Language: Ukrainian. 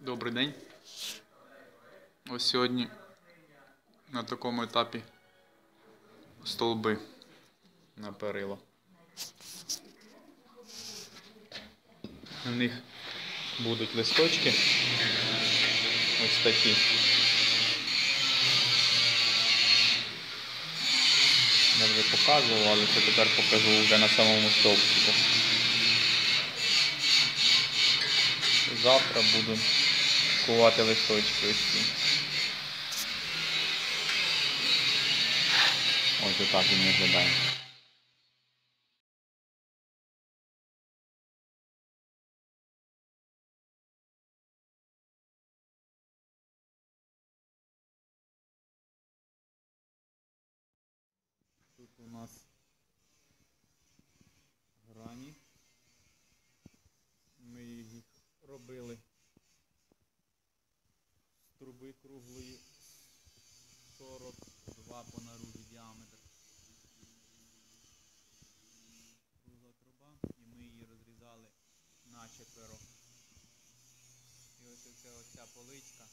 Добрий день. Ось сьогодні на такому етапі столби на перила. На них будуть листочки. Ось такі. Я вже показував, але це тепер покажу вже на самому стовпчику. Завтра буду кувати листочки ось ці. Ось отак він виглядає. Тут у нас труби круглої 42 по наружі діаметр. Кругла труба і ми її розрізали на четверо. І ось оця поличка